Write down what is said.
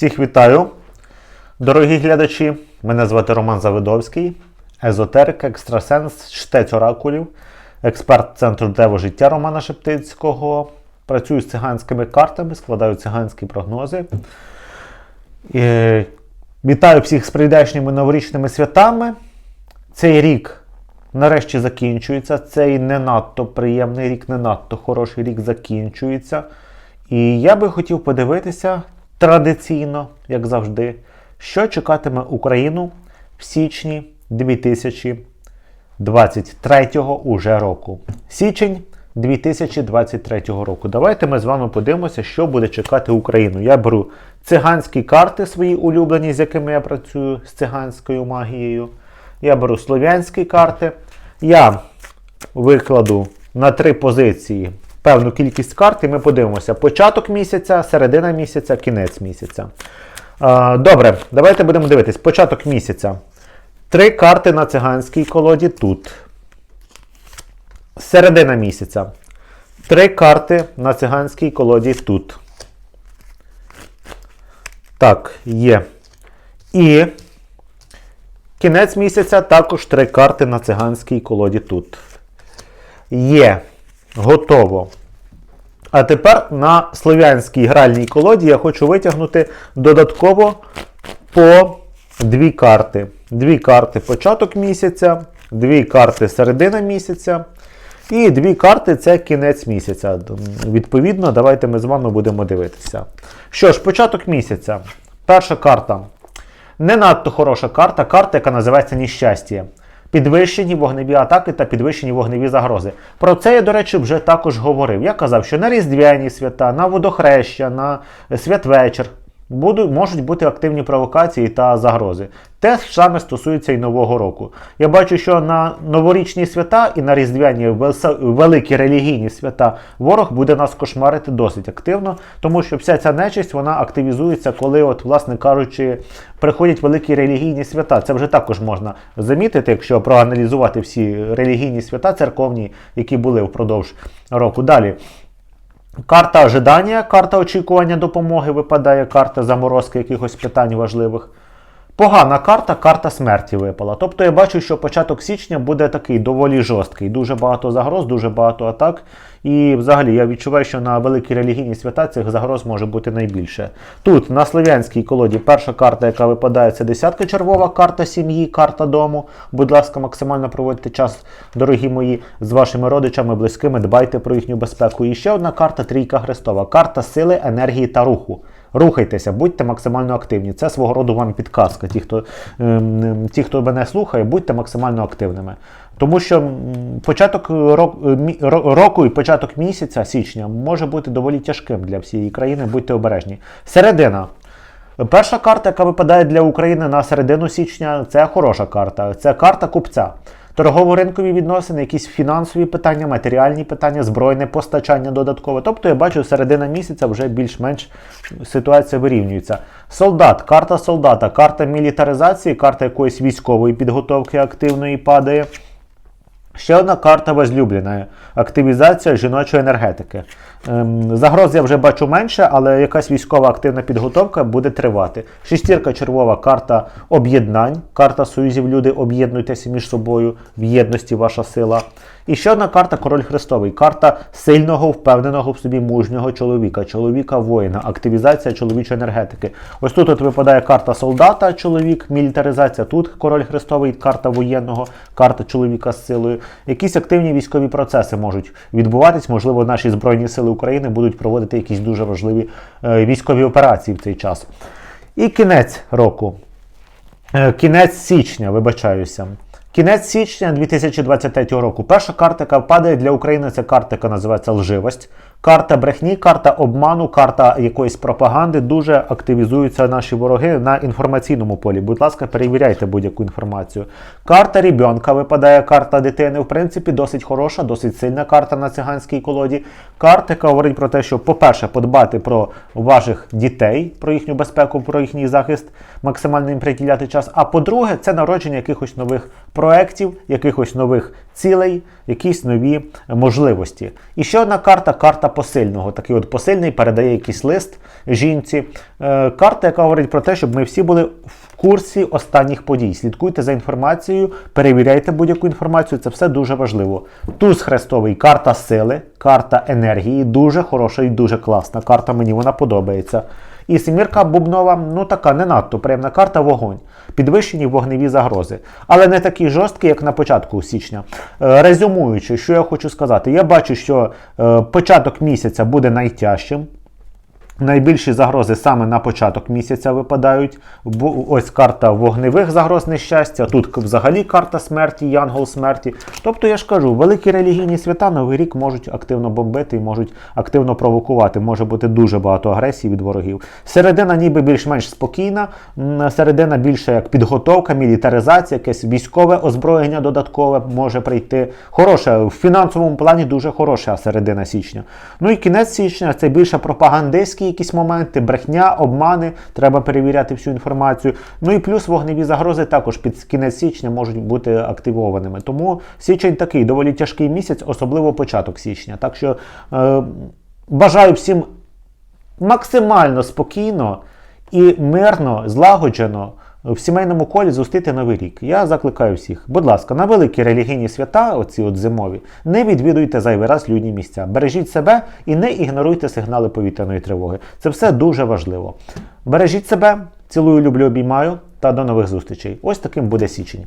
Всіх вітаю, дорогі глядачі. Мене звати Роман Завидовський, езотерик, екстрасенс, чтець оракулів, експерт Центру Дево життя Романа Шептицького. Працюю з циганськими картами, складаю циганські прогнози. Е, Вітаю всіх з прийдешніми новорічними святами. Цей рік нарешті закінчується. Цей не надто приємний рік, не надто хороший рік закінчується. І я би хотів подивитися традиційно, як завжди, що чекатиме Україну в січні 2023 уже року. Січень 2023 року. Давайте ми з вами подивимося, що буде чекати Україну. Я беру циганські карти, свої улюблені, з якими я працюю з циганською магією. Я беру слов'янські карти. Я викладу на три позиції певну кількість карт, і ми подивимося початок місяця, середина місяця, кінець місяця. Добре, давайте будемо дивитись. Початок місяця. Три карти на циганській колоді тут. Середина місяця. Три карти на циганській колоді тут. Так, є. І кінець місяця також три карти на циганській колоді тут. Є. Готово. А тепер на слов'янській гральній колоді я хочу витягнути додатково по дві карти. Дві карти початок місяця, дві карти середина місяця. І дві карти це кінець місяця. Відповідно, давайте ми з вами будемо дивитися. Що ж, початок місяця. Перша карта. Не надто хороша карта, карта, яка називається Ніщастя. Підвищені вогневі атаки та підвищені вогневі загрози. Про це я, до речі, вже також говорив. Я казав, що на Різдвяні свята, на водохреща, на святвечір будуть, можуть бути активні провокації та загрози. Те ж саме стосується і Нового року. Я бачу, що на новорічні свята і на різдвяні великі релігійні свята ворог буде нас кошмарити досить активно, тому що вся ця нечисть вона активізується, коли, от, власне кажучи, приходять великі релігійні свята. Це вже також можна замітити, якщо проаналізувати всі релігійні свята церковні, які були впродовж року. Далі. Карта ожидання, карта очікування допомоги випадає, карта заморозки якихось питань важливих. Погана карта, карта смерті випала. Тобто я бачу, що початок січня буде такий доволі жорсткий. Дуже багато загроз, дуже багато атак. І взагалі я відчуваю, що на великі релігійні свята цих загроз може бути найбільше. Тут на слов'янській колоді перша карта, яка випадає, це десятка червова карта сім'ї, карта дому. Будь ласка, максимально проводьте час, дорогі мої, з вашими родичами, близькими, дбайте про їхню безпеку. І ще одна карта трійка Христова. Карта сили, енергії та руху. Рухайтеся, будьте максимально активні. Це свого роду вам підказка. Ті, хто, ем, ті, хто мене слухає, будьте максимально активними. Тому що початок мі- року і початок місяця, січня, може бути доволі тяжким для всієї країни, будьте обережні. Середина. Перша карта, яка випадає для України на середину січня, це хороша карта. Це карта купця. Торгово-ринкові відносини, якісь фінансові питання, матеріальні питання, збройне постачання додаткове. Тобто я бачу, середина місяця вже більш-менш ситуація вирівнюється. Солдат, карта солдата, карта мілітаризації, карта якоїсь військової підготовки активної падає. Ще одна карта возлюблена. Активізація жіночої енергетики. Ем, загроз я вже бачу менше, але якась військова активна підготовка буде тривати. Шестірка червова карта об'єднань, карта союзів. Люди об'єднуйтеся між собою в єдності ваша сила. І ще одна карта Король Христовий. Карта сильного, впевненого в собі мужнього чоловіка, чоловіка воїна, активізація чоловічої енергетики. Ось тут от випадає карта солдата, чоловік, мілітаризація. Тут король Христовий, карта воєнного, карта чоловіка з силою. Якісь активні військові процеси можуть відбуватись. Можливо, наші збройні сили України будуть проводити якісь дуже важливі е, військові операції в цей час. І кінець року. Е, Кінець січня, вибачаюся. Кінець січня 2023 року. Перша карта, яка падає для України, це карта, яка називається лживость. Карта брехні, карта обману, карта якоїсь пропаганди. Дуже активізуються наші вороги на інформаційному полі. Будь ласка, перевіряйте будь-яку інформацію. Карта рібенка випадає, карта дитини. В принципі, досить хороша, досить сильна карта на циганській колоді. Карта, яка говорить про те, що, по-перше, подбати про ваших дітей, про їхню безпеку, про їхній захист, максимально їм приділяти час. А по-друге, це народження якихось нових проєктів, якихось нових цілей, якісь нові можливості. І ще одна карта карта посильного. Такий от посильний передає якийсь лист жінці. Е, Карта, яка говорить про те, щоб ми всі були в курсі останніх подій. Слідкуйте за інформацією, перевіряйте будь-яку інформацію. Це все дуже важливо. Туз хрестовий карта сили, карта енергії. Дуже хороша і дуже класна карта. Мені вона подобається. І сімірка бубнова, ну така не надто приємна карта вогонь. Підвищені вогневі загрози. Але не такі жорсткі, як на початку січня. Е, Резюмуючи, що я хочу сказати, я бачу, що е, початок місяця буде найтяжчим. Найбільші загрози саме на початок місяця випадають. Ось карта вогневих загроз нещастя. Тут взагалі карта смерті, янгол смерті. Тобто я ж кажу, великі релігійні свята Новий рік можуть активно бомбити і можуть активно провокувати. Може бути дуже багато агресії від ворогів. Середина ніби більш-менш спокійна. Середина більше як підготовка, мілітаризація, якесь військове озброєння додаткове може прийти. Хороше в фінансовому плані дуже хороша середина січня. Ну і кінець січня це більше пропагандистські якісь моменти, брехня, обмани. Треба перевіряти всю інформацію. Ну і плюс вогневі загрози також під кінець січня можуть бути активованими. Тому січень такий доволі тяжкий місяць, особливо початок січня. Так що е, бажаю всім максимально спокійно і мирно, злагоджено в сімейному колі зустріти новий рік. Я закликаю всіх, будь ласка, на великі релігійні свята, оці от зимові, не відвідуйте зайвий раз людні місця. Бережіть себе і не ігноруйте сигнали повітряної тривоги. Це все дуже важливо. Бережіть себе, цілую, люблю, обіймаю та до нових зустрічей. Ось таким буде січень.